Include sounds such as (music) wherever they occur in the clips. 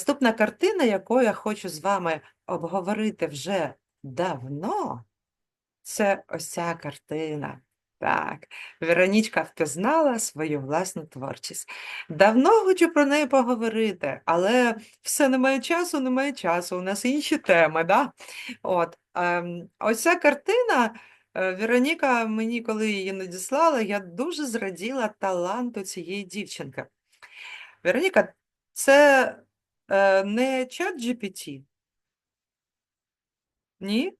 Наступна картина, яку я хочу з вами обговорити вже давно, це ось картина. Так, Веронічка впізнала свою власну творчість. Давно хочу про неї поговорити, але все немає часу, немає часу. У нас інші теми, да? От, ем, ось картина, е, Вероніка мені, коли її надіслала, я дуже зраділа таланту цієї дівчинки. Вероніка, це не чат GPT? Ні?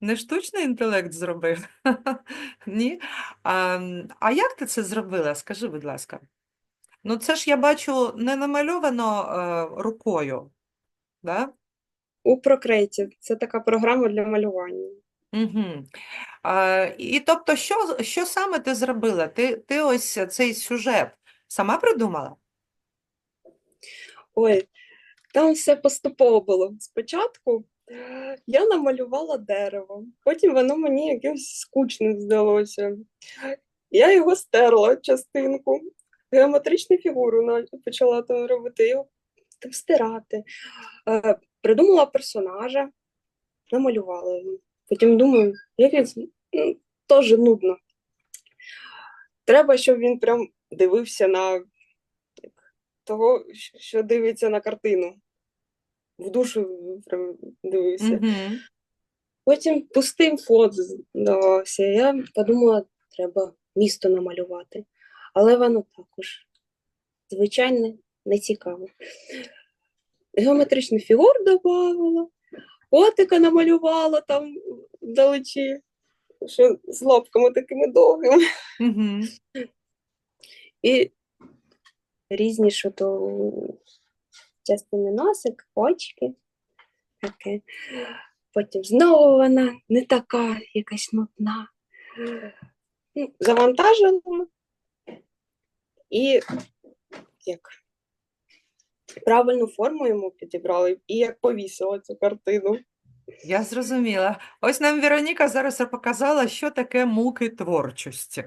Не штучний інтелект зробив? (laughs) Ні? А, а як ти це зробила? Скажи, будь ласка. Ну, це ж я бачу не намальовано е, рукою, да? У Procreative. Це така програма для малювання. Угу. А, і тобто, що, що саме ти зробила? Ти, ти ось цей сюжет сама придумала? Ой, там все поступово було. Спочатку я намалювала дерево, потім воно мені якимось скучним здалося. Я його стерла частинку, геометричну фігуру почала там робити, його там стирати. Е, Придумала персонажа, намалювала його. Потім думаю, як він ну, теж нудно. Треба, щоб він прям дивився на того, що дивиться на картину. В душу прям дивився. Угу. Потім пустим фон здавався. Я подумала, треба місто намалювати. Але воно також звичайне, не цікаво. Геометричну фігуру додавала, котика намалювала там вдалечі, що з лапками такими довгими. Угу. І різні, що то частини носик, очки. Таке. Потім знову вона не така, якась нудна. Ну, завантажила і як правильну форму йому підібрали, і як повісила цю картину. Я зрозуміла. Ось нам Вероніка зараз показала, що таке муки творчості.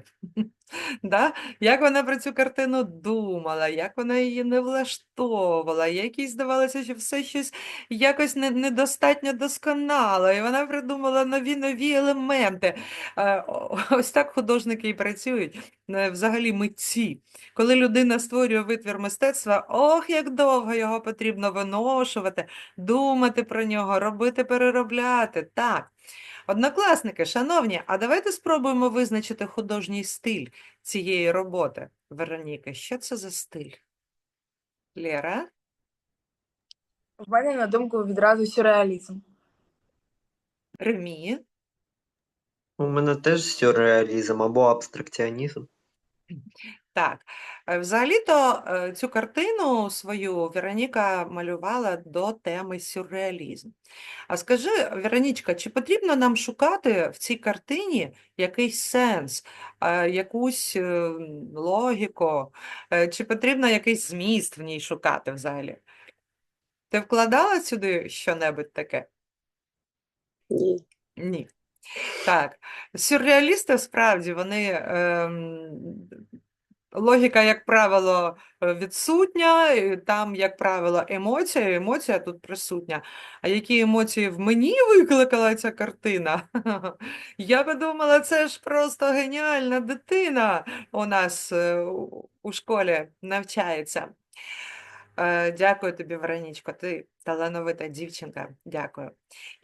Да? Як вона про цю картину думала, як вона її не влаштовувала, як їй здавалося, що все щось якось не- недостатньо досконало, і вона придумала нові нові елементи. Е, (laughs) Ось так художники і працюють, е, взагалі митці. Коли людина створює витвір мистецтва, ох, як довго його потрібно виношувати, думати про нього, робити, переробляти. Так. Однокласники, шановні, а давайте спробуємо визначити художній стиль цієї роботи. Вероніка, що це за стиль? Лера? В мене на думку відразу сюрреалізм. Ремі? У мене теж сюрреалізм або абстракціонізм. Так, е, взагалі-то е, цю картину свою Вероніка малювала до теми сюрреалізм. А скажи, Веронічка, чи потрібно нам шукати в цій картині якийсь сенс, е, якусь е, логіку, е, чи потрібно якийсь зміст в ній шукати взагалі? Ти вкладала сюди що-небудь таке? Ні. Ні. Так, сюрреалісти справді вони ем, логіка, як правило, е, відсутня, там, як правило, емоція, емоція тут присутня. А які емоції в мені викликала ця картина? (laughs) Я подумала, це ж просто геніальна дитина у нас е, у- у школі навчається. Е, Дякую тобі, Веронічко, ти талановита дівчинка. Дякую.